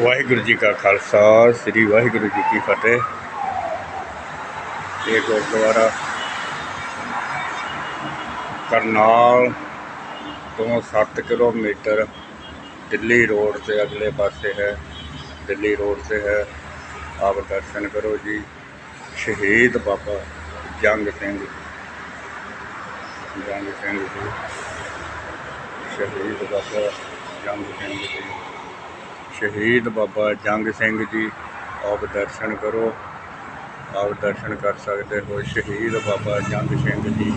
ਵਾਹਿਗੁਰੂ ਜੀ ਕਾ ਖਾਲਸਾ, ਸ੍ਰੀ ਵਾਹਿਗੁਰੂ ਜੀ ਕੀ ਫਤਿਹ। ਇਹ ਗੁਰਦੁਆਰਾ ਕਰਨਾਲ ਤੋਂ 7 ਕਿਲੋਮੀਟਰ ਦਿੱਲੀ ਰੋਡ ਤੇ ਅਗਲੇ ਪਾਸੇ ਹੈ। ਦਿੱਲੀ ਰੋਡ ਤੇ ਹੈ। ਆਪ ਦਰਸ਼ਨ ਕਰੋ ਜੀ। ਸ਼ਹੀਦ ਬਾਬਾ ਜੰਗ ਸਿੰਘ। ਜੰਗ ਸਿੰਘ ਜੀ। ਸ਼ਹੀਦ ਬਾਬਾ ਜੰਗ ਸਿੰਘ ਜੀ। ਸ਼ਹੀਦ ਬਾਬਾ ਜੰਗ ਸਿੰਘ ਜੀ। ਆਪ ਦਰਸ਼ਨ ਕਰੋ। ਆਪ ਦਰਸ਼ਨ ਕਰ ਸਕਦੇ ਹੋ ਸ਼ਹੀਦ ਬਾਬਾ ਜੰਗ ਸਿੰਘ ਜੀ।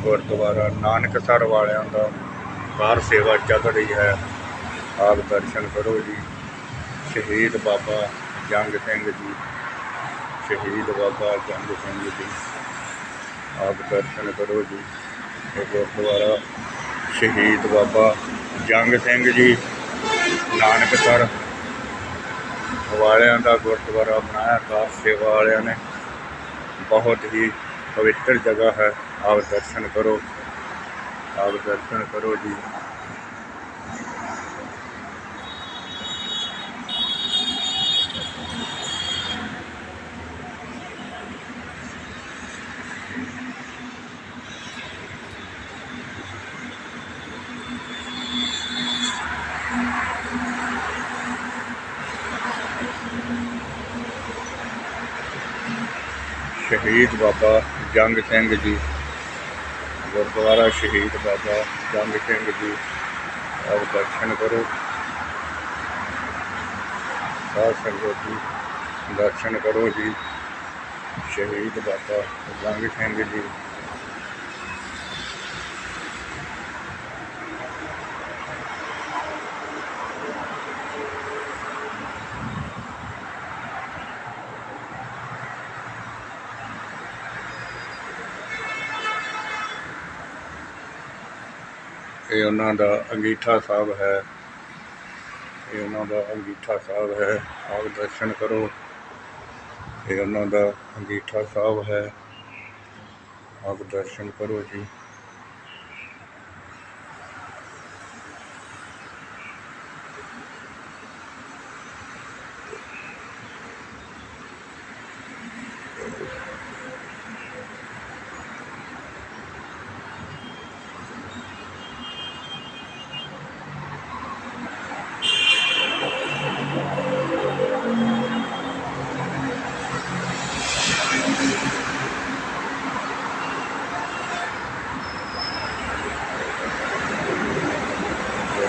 ਗੁਰਦੁਆਰਾ ਨਾਨਕਸਰ ਵਾਲਿਆਂ ਦਾ ਕਾਰ ਸੇਵਾ ਚੱਲ ਰਹੀ ਹੈ। ਆਪ ਦਰਸ਼ਨ ਕਰੋ ਜੀ। ਸ਼ਹੀਦ ਬਾਬਾ ਜੰਗ ਸਿੰਘ ਜੀ। ਸ਼ਹੀਦ ਬਾਬਾ ਜੰਗ ਸਿੰਘ ਜੀ। ਆਪ ਦਰਸ਼ਨ ਕਰੋ ਜੀ। ਇਹ ਗੁਰਦੁਆਰਾ ਸ਼ਹੀਦ ਬਾਬਾ ਜੰਗ ਸਿੰਘ ਜੀ। ਨਾਨਕਸਰ ਵਾਲਿਆਂ ਦਾ ਗੁਰਦੁਆਰਾ ਬਣਾਇਆ ਖਾਸ ਸੇਵਾ ਵਾਲਿਆਂ ਨੇ। ਬਹੁਤ ਹੀ ਪਵਿੱਤਰ ਜਗ੍ਹਾ ਹੈ। ਆਪ ਦਰਸ਼ਨ ਕਰੋ। ਆਪ ਦਰਸ਼ਨ ਕਰੋ ਜੀ। ਸ਼ਹੀਦ ਬਾਬਾ ਜੰਗ ਸਿੰਘ ਜੀ, ਗੁਰਦੁਆਰਾ ਸ਼ਹੀਦ ਬਾਬਾ ਜੰਗ ਸਿੰਘ ਜੀ, ਆਪ ਦਰਸ਼ਨ ਕਰੋ। ਸਾਧ ਸੰਗਤ ਜੀ, ਦਰਸ਼ਨ ਕਰੋ ਜੀ। ਸ਼ਹੀਦ ਬਾਬਾ ਜੰਗ ਸਿੰਘ ਜੀ। ਇਹ ਉਹਨਾਂ ਦਾ ਅੰਗੀਠਾ ਸਾਹਿਬ ਹੈ। ਇਹ ਉਹਨਾਂ ਦਾ ਅੰਗੀਠਾ ਸਾਹਿਬ ਹੈ। ਆਪ ਦਰਸ਼ਨ ਕਰੋ। ਇਹ ਉਹਨਾਂ ਦਾ ਅੰਗੀਠਾ ਸਾਹਿਬ ਹੈ। ਆਪ ਦਰਸ਼ਨ ਕਰੋ ਜੀ।